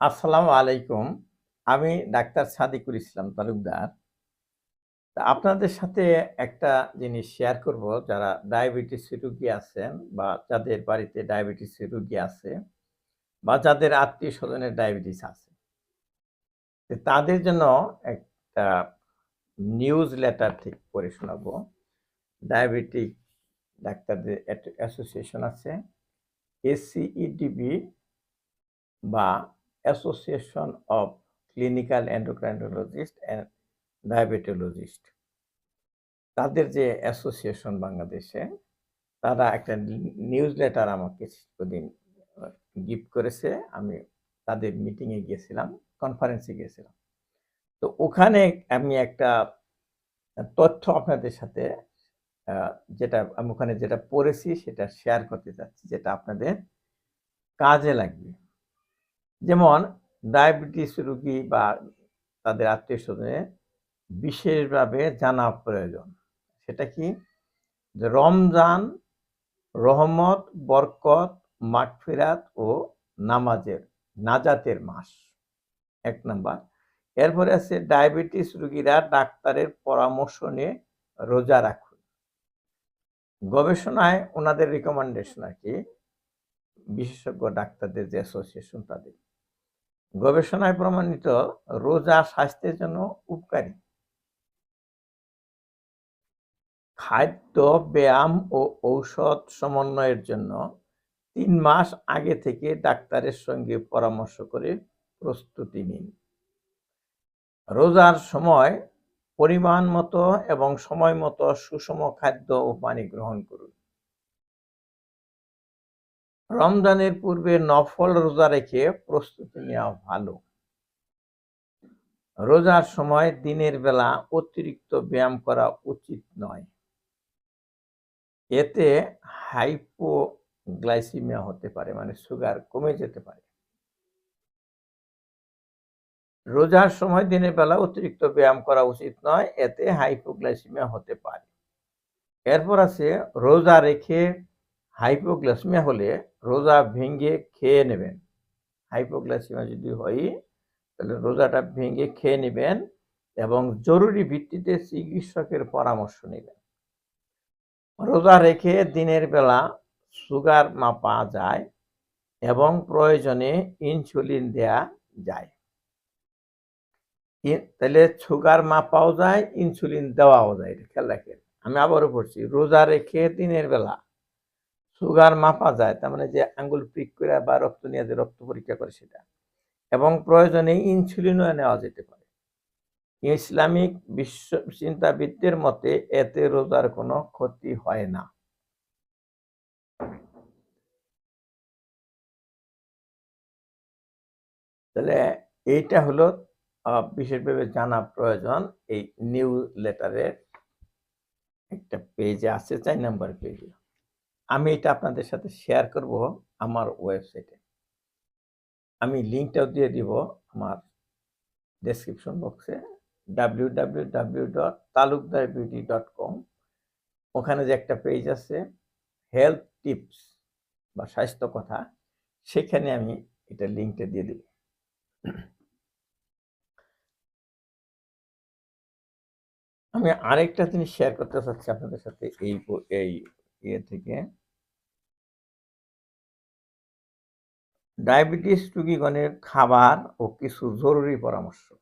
আসসালামু আলাইকুম। আমি ডাক্তার সাদিকুল ইসলাম তালুকদার। আপনাদের সাথে একটা জিনিস শেয়ার করব, যারা ডায়াবেটিস রোগী আছেন বা যাদের বাড়িতে ডায়াবেটিস রোগী আছে বা যাদের আত্মীয়-স্বজনের ডায়াবেটিস আছে। তাদের জন্য একটা নিউজ লেটার থেকে পড়ে শোনাবো। ডায়াবেটিক ডাক্তারদের অ্যাসোসিয়েশন আছে। এসসিইডিবি বা association of clinical endocrinologists and diabetologists. তাদের যে অ্যাসোসিয়েশন বাংলাদেশে, তারা একটা নিউজ লেটার আমাকে কিছুদিন গিফট করেছে। আমি তাদের মিটিংয়ে গিয়েছিলাম, কনফারেন্সে গিয়েছিলাম। তো ওখানে আমি একটা তথ্য আপনাদের সাথে যেটা আমি ওখানে যেটা পড়েছি সেটা শেয়ার করতে চাচ্ছি যেটা আপনাদের কাজে লাগবে। যেমন ডায়াবেটিস রোগী বা তাদের আত্মীয়-স্বজনের বিশেষভাবে জানা প্রয়োজন। সেটা কি? যে রমজান রহমত, বরকত, মাগফিরাত ও নামাজের নাজাতের মাস। এক নাম্বার। এরপরে আছে ডায়াবেটিস রুগীরা ডাক্তারের পরামর্শ নিয়ে রোজা রাখুন। গবেষণায় উনাদের রিকমেন্ডেশন আর কি বিশেষজ্ঞ ডাক্তারদের যে অ্যাসোসিয়েশন তাদের। গবেষণায় প্রমাণিত রোজা স্বাস্থ্যের জন্য উপকারী। খাদ্য, ব্যায়াম ও ঔষধ সমন্বয়ের জন্য তিন মাস আগে থেকে ডাক্তারের সঙ্গে পরামর্শ করে প্রস্তুতি নিন। রোজার সময় পরিমাণ মতো এবং সময় মতো সুষম খাদ্য ও পানি গ্রহণ করুন। রমজানের পূর্বে নফল রোজা রেখে প্রস্তুতি নেওয়া ভালো। রোজার সময় দিনের বেলা অতিরিক্ত ব্যায়াম করা উচিত নয়। এতে হাইপোগ্লাইসিমিয়া হতে পারে মানে সুগার কমে যেতে পারে। রোজার সময় দিনের বেলা অতিরিক্ত ব্যায়াম করা উচিত নয়। এতে হাইপোগ্লাইসিমিয়া হতে পারে। এরপর আছে রোজা রেখে হাইপোগ্লাইসিমিয়া হলে রোজা ভেঙে খেয়ে নেবেন। হাইপোগ্লাইসিমিয়া যদি হয় তাহলে রোজাটা ভেঙে খেয়ে নেবেন এবং জরুরি ভিত্তিতে চিকিৎসকের পরামর্শ নেবেন রোজা রেখে দিনের বেলা সুগার মাপা যায় এবং প্রয়োজনে ইনসুলিন দেয়া যায়। তাহলে সুগার মাপাও যায়, ইনসুলিন দেওয়াও যায়। খেয়াল রাখেন। আমি আবারও পড়ছি। রোজা রেখে দিনের বেলা সুগার মাপা যায়। তার মানে যে আঙ্গুল প্রিক কইরা বা রক্ত নিয়ে যে রক্ত পরীক্ষা করে সেটা। এবং প্রয়োজনে ইনসুলিনও নেওয়া যেতে পারে। ইসলামিক বিশ্ব চিন্তাবিদদের মতে এতে রোজার কোনো ক্ষতি হয় না। তাহলে এইটা হলো বিশেষভাবে জানা প্রয়োজন এই নিউ লেটারের একটা পেজে আছে ৪ নাম্বার পেজে। আমি এটা আপনাদের সাথে শেয়ার করব আমার ওয়েবসাইটে। আমি লিঙ্কটাও দিয়ে দিব আমার ডেসক্রিপশন বক্সে www.talukdarbeauty.com ওখানে যে একটা পেজ আছে হেলথ টিপস বা স্বাস্থ্য কথা, সেখানে আমি এটা লিংকটা দিয়ে দিব। আমি আরেকটা জিনিস শেয়ার করতে চাচ্ছি আপনাদের সাথে এই এই থেকে। ডায়াবেটিস রোগীগণের খাবার ও কিছু জরুরি পরামর্শ।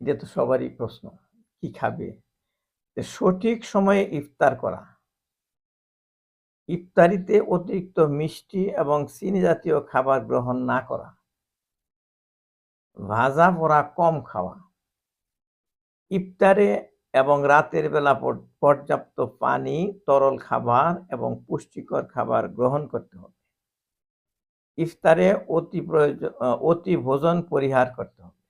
এটা তো সবারই প্রশ্ন। কি খাবে? সঠিক সময়ে ইফতার করা। ইফতারিতে অতিরিক্ত মিষ্টি এবং চিনি জাতীয় খাবার গ্রহণ না করা। ভাজা পোড়া কম খাওয়া। ইফতারে এবং রাতের বেলা পর পর্যাপ্ত পানি, তরল খাবার এবং পুষ্টিকর খাবার গ্রহণ করতে হবে। ইফতারে অতি প্রয়োজন অতি ভোজন পরিহার করতে হবে।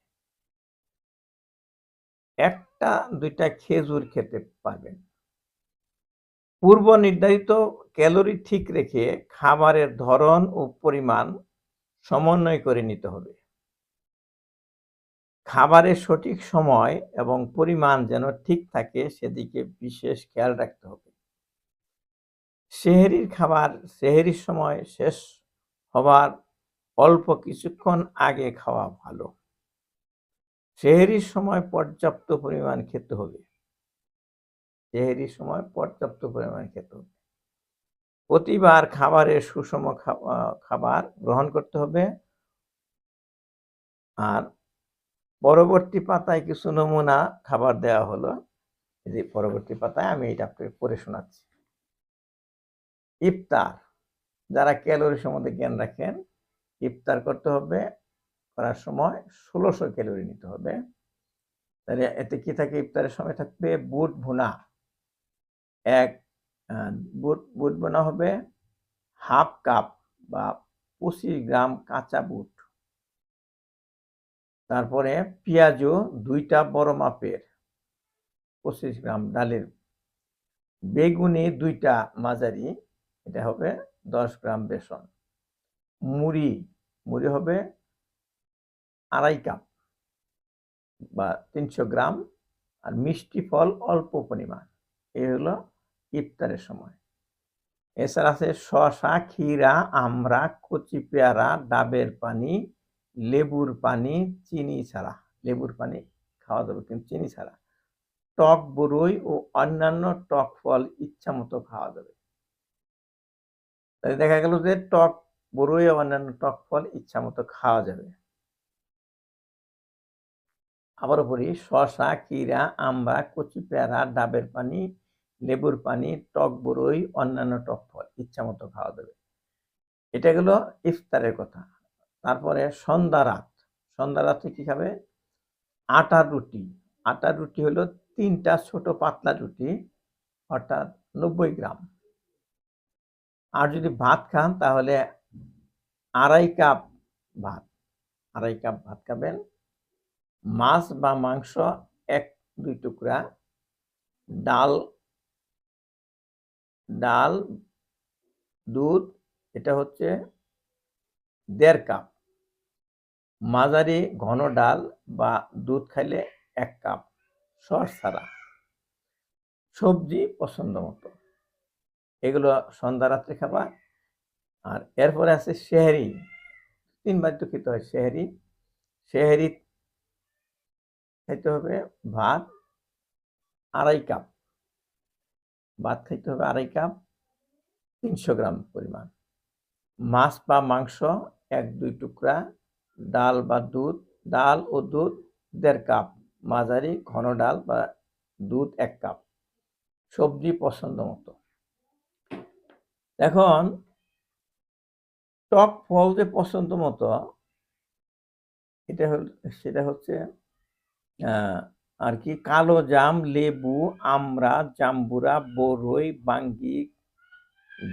একটা দুইটা খেজুর খেতে পারবেন। পূর্ব নির্ধারিত ক্যালোরি ঠিক রেখে খাবারের ধরন ও পরিমাণ সমন্বয় করে নিতে হবে। খাবারের সঠিক সময় এবং পরিমাণ যেন ঠিক থাকে সেদিকে বিশেষ খেয়াল রাখতে হবে। সেহরির খাবার সেহরির সময় শেষ হবার অল্প কিছুক্ষণ আগে খাওয়া ভালো। সেহেরির সময় পর্যাপ্ত পরিমাণ খেতে হবে। সেহেরির সময় পর্যাপ্ত পরিমাণ খেতে হবে। প্রতিবার খাবারের সুষম খাবার গ্রহণ করতে হবে। আর পরবর্তী পাতায় কিছু নমুনা খাবার দেওয়া হলো। যে পরবর্তী পাতায় আমি এটা আপনাকে পড়ে শোনাচ্ছি। ইফতার, যারা ক্যালোরি সম্বন্ধে জ্ঞান রাখেন, ইফতার করতে হবে, করার সময় ষোলোশো ক্যালোরি নিতে হবে। তাহলে এতে কি থাকে? ইফতারের সময় থাকবে বুট ভুনা। এক বুট বুট ভুনা হবে হাফ কাপ বা পঁচিশ গ্রাম কাঁচা বুট। তারপরে পেঁয়াজও দুইটা বড় মাপের, পঁচিশ গ্রাম ডালের। বেগুনি দুইটা মাঝারি, এটা হবে দশ গ্রাম বেসন। মুড়ি মুড়ি হবে আড়াই কাপ বা তিনশো গ্রাম। আর মিষ্টি ফল অল্প পরিমাণ এই হলো ইফতারের সময়। এছাড়া আছে শসা, ক্ষীরা আমরা কচি পেয়ারা, ডাবের পানি লেবুর পানি, চিনি ছাড়া। লেবুর পানি খাওয়া যাবে, কিন্তু চিনি ছাড়া। টক বরই ও অন্যান্য টক ফল ইচ্ছা মতো খাওয়া যাবে। দেখা গেল যে টক বরই ও অন্যান্য টক ফল ইচ্ছা মতো খাওয়া যাবে। আবারও বলি শসা, ক্ষীরা আমড়া কচি পেয়ারা, ডাবের পানি, লেবুর পানি, টক বরই, অন্যান্য টক ফল ইচ্ছা মতো খাওয়া যাবে। এটা গেল ইফতারের কথা। তারপরে সন্ধ্যা রাত। সন্ধ্যা রাতে কি খাবে? আটার রুটি। আটার রুটি হলো তিনটা ছোট পাতলা রুটি, অর্থাৎ নব্বই গ্রাম। আর যদি ভাত খান, তাহলে আড়াই কাপ ভাত। আড়াই কাপ ভাত খাবেন। মাছ বা মাংস এক, দুই টুকরা। ডাল ডাল, দুধ, এটা হচ্ছে দেড় কাপ। মাঝারি ঘন ডাল বা দুধ খাইলে এক কাপ সস ছাড়া। সবজি পছন্দ মতো। এগুলো সন্ধ্যা রাত্রে খাবার আর এরপরে আছে শেহারি তিনবার তো খেতে হয় শেহারি শেহারি খাইতে হবে ভাত আড়াই কাপ। ভাত খাইতে হবে আড়াই কাপ। তিনশো গ্রাম পরিমাণ। মাছ বা মাংস এক, দুই টুকরা ডাল বা দুধ, ডাল ও দুধ দেড় কাপ, মাঝারি ঘন ডাল বা দুধ এক কাপ। সবজি পছন্দ মতো। এখন টক ফল যে পছন্দ মতো, এটা হল, সেটা হচ্ছে আর কি, কালো জাম, লেবু, আমড়া, জাম্বুরা, বরই, বাঙ্গি,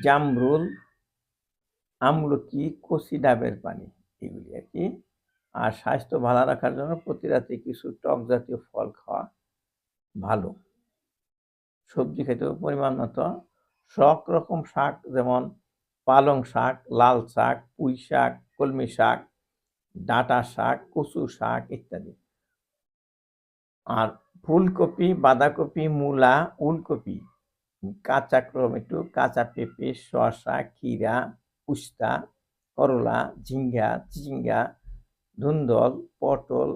জামরুল আমলকি কচি ডাবের পানি? এগুলি আর কি। আর স্বাস্থ্য ভালো রাখার জন্য প্রতি রাতে কিছু টক জাতীয় ফল খাওয়া ভালো। সবজি খেতে পরিমাণ মতো। সব রকম শাক যেমন পালং শাক, লাল শাক, পুঁই শাক, কলমি শাক, ডাঁটা শাক, কচু শাক ইত্যাদি। আর ফুলকপি, বাঁধাকপি, মূলা, উলকপি, কাঁচা টমেটো কাঁচা পেঁপে, শসা, ক্ষীরা উস্তা, করলা, ঝিঙ্গা, চিচিঙ্গা, ধুন্দল, পটল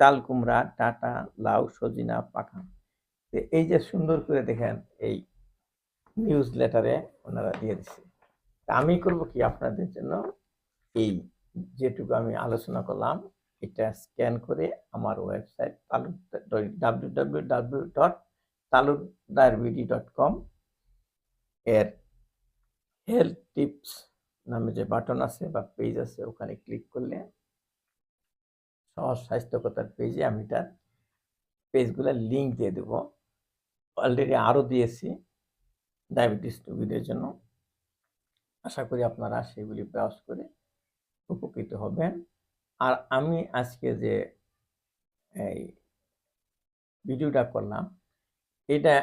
চাল কুমড়া, ডাঁটা, লাউ, সজিনা পাখান তো এই যে সুন্দর করে দেখেন এই নিউজ লেটারে ওনারা দিয়ে দিচ্ছে তা আমি করব কি আপনাদের জন্য? এই যেটুকু আমি আলোচনা করলাম, এটা স্ক্যান করে আমার website তালুক W W W dot Talukdar BD dot com এর হেলথ টিপস নামে যে বাটন আছে বা পেজ আছে, ওখানে ক্লিক করলে সহজ স্বাস্থ্যকতার পেজে আমি তার পেজগুলোর লিঙ্ক দিয়ে দেবো। অলরেডি আরও দিয়েছি ডায়াবেটিস রোগীদের জন্য। আশা করি আপনারা সেগুলি ব্রাউজ করে উপকৃত হবেন। আর আমি আজকে যে এই ভিডিওটা করলাম, এটা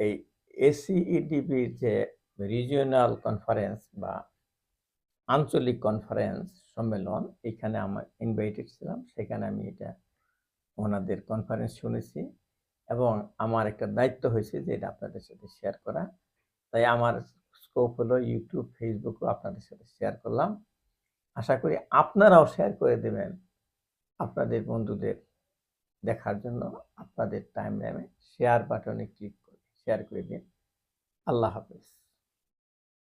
এই এসিইডিবির যে রিজিওনাল কনফারেন্স বা আঞ্চলিক কনফারেন্স সম্মেলন, এখানে আমার ইনভাইটেড ছিলাম। সেখানে আমি এটা ওনাদের কনফারেন্স শুনেছি এবং আমার একটা দায়িত্ব হয়েছে যে এটা আপনাদের সাথে শেয়ার করা। তাই আমার স্কোপ হলো ইউটিউব ফেসবুকও আপনাদের সাথে শেয়ার করলাম। আশা করি আপনারাও শেয়ার করে দেবেন আপনাদের বন্ধুদের দেখার জন্য। আপনাদের টাইম লাইনে শেয়ার বাটনে ক্লিক করে শেয়ার করে দিন। আল্লাহ হাফেজ।